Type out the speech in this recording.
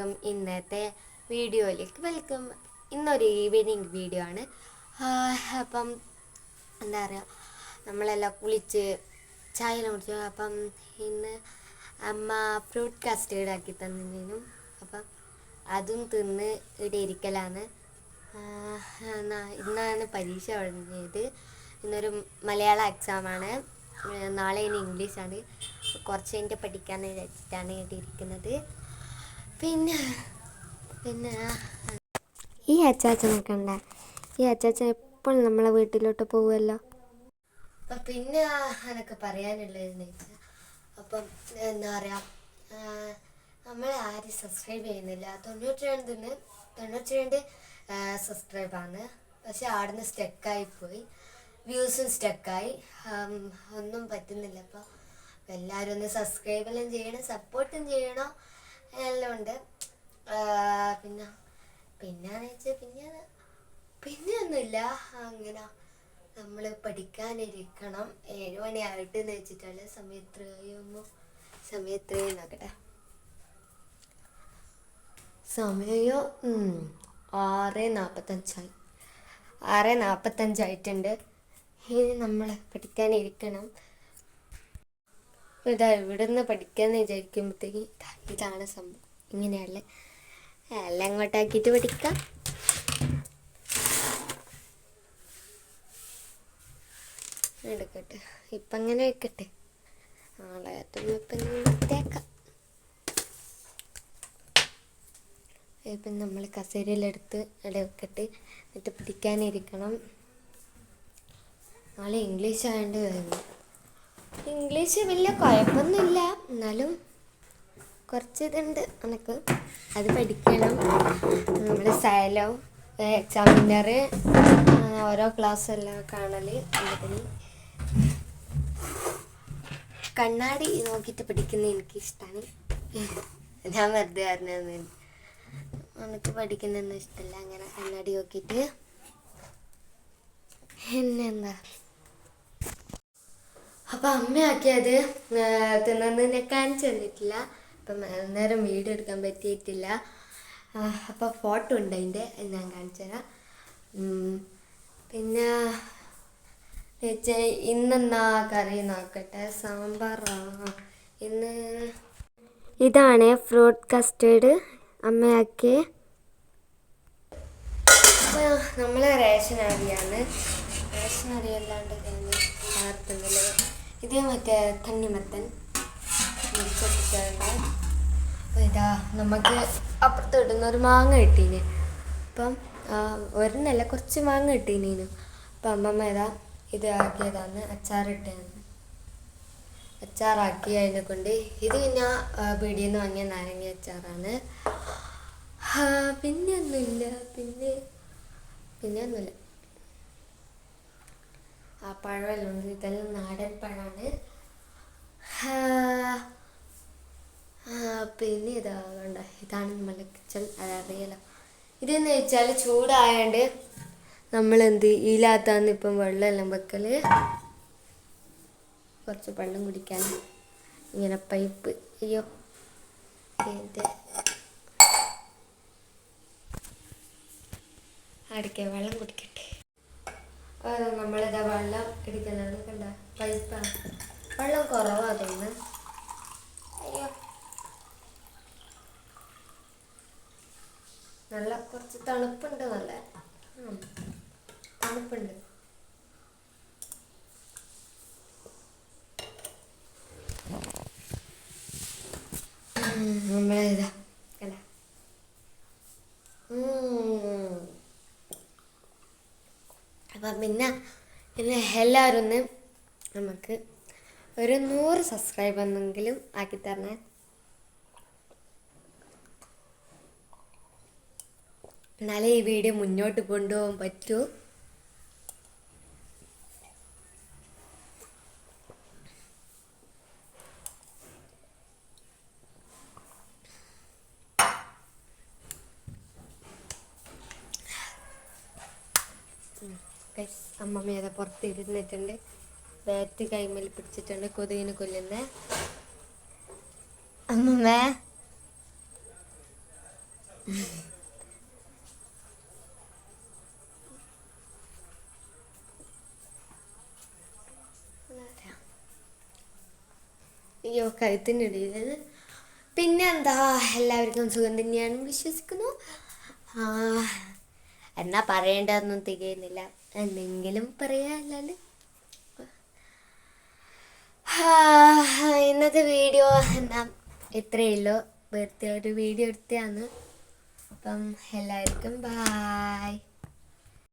എല്ലാവർക്കും ഇന്നത്തെ വീഡിയോയിലേക്ക് വെൽക്കം. ഇന്നൊരു ഈവനിങ് വീഡിയോ ആണ്. അപ്പം എന്താ പറയുക നമ്മളെല്ലാം കുളിച്ച് ചായ എല്ലാം കുടിച്ചു അപ്പം ഇന്ന് അമ്മ ഫ്രൂട്ട് കസ്റ്റേർഡ് ആക്കി തന്നിരുന്നു. അപ്പം അതും തിന്ന് ഇവിടെ ഇരിക്കലാണ്. ഇന്നാണ് പരീക്ഷ തുടങ്ങിയത്. ഇന്നൊരു മലയാള എക്സാമാണ് നാളെ ഇനി ഇംഗ്ലീഷാണ് കുറച്ച് കഴിഞ്ഞിട്ട് പഠിക്കാമെന്ന് വിചാരിച്ചിട്ടാണ് ഇവിടെ ഇരിക്കുന്നത്. പിന്നെ പിന്നെ ഈ അച്ചാച്ചനെ കണ്ട. ഈ അച്ചാച്ചൻ എപ്പോഴും നമ്മളെ വീട്ടിലോട്ട് പോകുമല്ലോ അപ്പം പിന്നെ അതൊക്കെ പറയാനുള്ളതെന്ന് വെച്ചാൽ അപ്പം എന്താ പറയുക നമ്മൾ ആരും സബ്സ്ക്രൈബ് ചെയ്യുന്നില്ല. തൊണ്ണൂറ്റി രണ്ടിന് തൊണ്ണൂറ്റി രണ്ട് സബ്സ്ക്രൈബാണ് പക്ഷെ ആടുന്ന് സ്റ്റക്കായി പോയി. വ്യൂസും സ്റ്റക്കായി ഒന്നും പറ്റുന്നില്ല. അപ്പോൾ എല്ലാവരും ഒന്ന് സബ്സ്ക്രൈബ് എല്ലാം ചെയ്യണം സപ്പോർട്ടും ചെയ്യണം. എല്ലാം ഉണ്ട് പിന്നെ പിന്നെ വെച്ചാൽ പിന്നെ പിന്നെ ഒന്നുമില്ല അങ്ങനെ നമ്മൾ പഠിക്കാനിരിക്കണം. ഏഴ് മണിയായിട്ട് എന്ന് വെച്ചിട്ടുള്ള സമയത്ത് കഴിയുമ്പോൾ സമയത്ത് നോക്കട്ടെ സമയം ആറ് നാൽപ്പത്തഞ്ചായി ആറ് നാൽപ്പത്തഞ്ചായിട്ടുണ്ട് ഇനി നമ്മൾ പഠിക്കാനിരിക്കണം. ഇതാ ഇവിടുന്ന് പഠിക്കാന്ന് വിചാരിക്കുമ്പോഴത്തേക്ക് ഇതാ ഇതാണ് സംഭവം. ഇങ്ങനെയുള്ള എല്ലാം അങ്ങോട്ടാക്കിയിട്ട് പഠിക്കാം. എടുക്കട്ടെ ഇപ്പം അങ്ങനെ വെക്കട്ടെ. നാളെ എത്തുമ്പോൾ ഇപ്പം വൃത്തിയാക്കാം ഇപ്പം നമ്മൾ കസേരയിലെടുത്ത് അവിടെ വെക്കട്ടെ. എന്നിട്ട് പിടിക്കാനിരിക്കണം. ആളെ ഇംഗ്ലീഷ് ആയതുകൊണ്ട് ഇംഗ്ലീഷ് വലിയ കുഴപ്പമൊന്നുമില്ല. എന്നാലും കുറച്ച് ഇതുണ്ട് എനിക്ക് അത് പഠിക്കണം. നമ്മൾ സൈലോ എക്സാമിനർ ഓരോ ക്ലാസ് എല്ലാം കാണൽ അതിന് കണ്ണാടി നോക്കിയിട്ട് പഠിക്കുന്നത് എനിക്ക് ഇഷ്ടമാണ് ഞാൻ വെറുതെ പറഞ്ഞത് എനിക്ക് പഠിക്കുന്നതൊന്നും ഇഷ്ടമല്ല. അങ്ങനെ കണ്ണാടി നോക്കിയിട്ട്. പിന്നെന്താ? അപ്പം അമ്മയൊക്കെ തിന്നു ഞാൻ ചെന്നിട്ടില്ല അപ്പം അന്നേരം വീഡിയോ എടുക്കാൻ പറ്റിയിട്ടില്ല. അപ്പം ഫോട്ടോ ഉണ്ട് അതിന്റെ ഞാൻ കാണിച്ചു തരാം. പിന്നെ ഇന്നെന്നാ കറി നോക്കട്ടെ? സാമ്പാറാ? ഇന്ന് ഇതാണ് ഫ്രൂട്ട് കസ്റ്റേർഡ് അമ്മയൊക്കെ നമ്മൾ റേഷൻ അരിയാണ്. റേഷൻ അരി അല്ലാണ്ട് ഞാൻ ഇത് മറ്റേ തണ്ണിമത്തൻ ഇതാ നമുക്ക് അപ്പുറത്ത് കിട്ടുന്ന ഒരു മാങ്ങ കിട്ടീന്. അപ്പം ഒരു നില കുറച്ച് മാങ്ങ കിട്ടീനു അപ്പം അമ്മമ്മ ഇതാ ഇത് ആക്കിയതാണ് അച്ചാറിട്ടതാണ് അച്ചാറാക്കി അതിനെ കൊണ്ട്. ഇത് പിന്നെ പീടിയിൽ നിന്ന് വാങ്ങിയ നാരങ്ങ അച്ചാറാണ്. പിന്നെ ഒന്നുമില്ല പിന്നെ പിന്നെ ഒന്നുമില്ല ആ പഴമെല്ലാം ഉണ്ട് ഇതെല്ലാം നാടൻ പഴമാണ് പിന്നെ ഇതാ കണ്ട? ഇതാണ് നമ്മളെ കിച്ചൺ. അതറിയാലോ ഇതെന്ന് വെച്ചാൽ ചൂടായതുകൊണ്ട് എന്ത് ഈലാത്താന്ന് ഇപ്പം വെള്ളമെല്ലാം വെക്കൽ. കുറച്ച് വെള്ളം കുടിക്കാൻ. ഇങ്ങനെ പൈപ്പ്. അയ്യോ. ഇത് വെള്ളം കുടിക്കട്ടെ. നമ്മളിതാ വെള്ളം എടുക്കലാണ് കണ്ട പൈപ്പാണ് വെള്ളം കുറവാ തോന്നുന്നു. നല്ല കുറച്ച് തണുപ്പുണ്ട് നല്ല. തണുപ്പുണ്ട്. നമ്മളിതാ കണ്ട ഉം. അപ്പം പിന്നെ പിന്നെ എല്ലാവരും ഒന്ന് നമുക്ക് ഒരു നൂറ് സബ്സ്ക്രൈബ് എന്നെങ്കിലും ആക്കി തരണേ. എന്നാലേ ഈ വീഡിയോ മുന്നോട്ട് കൊണ്ടുപോകാൻ പറ്റൂ. ഗൈസ് അതെ പുറത്ത് ഇരുന്നിട്ടുണ്ട് ബാറ്റ് കൈമേൽ പിടിച്ചിട്ടുണ്ട് കൊതുകിനെ കൊല്ലുന്ന. അമ്മമ്മ. അയ്യോ കഴുത്തിന്റെ ഇടയിൽ പിന്നെ എന്താ എല്ലാവർക്കും സുഖം തന്നെയാണെന്ന് വിശ്വസിക്കുന്നു. എന്നാ പറയേണ്ടതൊന്നും തികയുന്നില്ല. എന്തെങ്കിലും പറയാ അല്ലാണ്ട് ഇന്നത്തെ വീഡിയോ എന്നാ ഇത്രയേ ഉള്ളൂ. വെറുതെ ഒരു വീഡിയോ എടുത്തതാണ്. അപ്പം എല്ലാവർക്കും ബായ്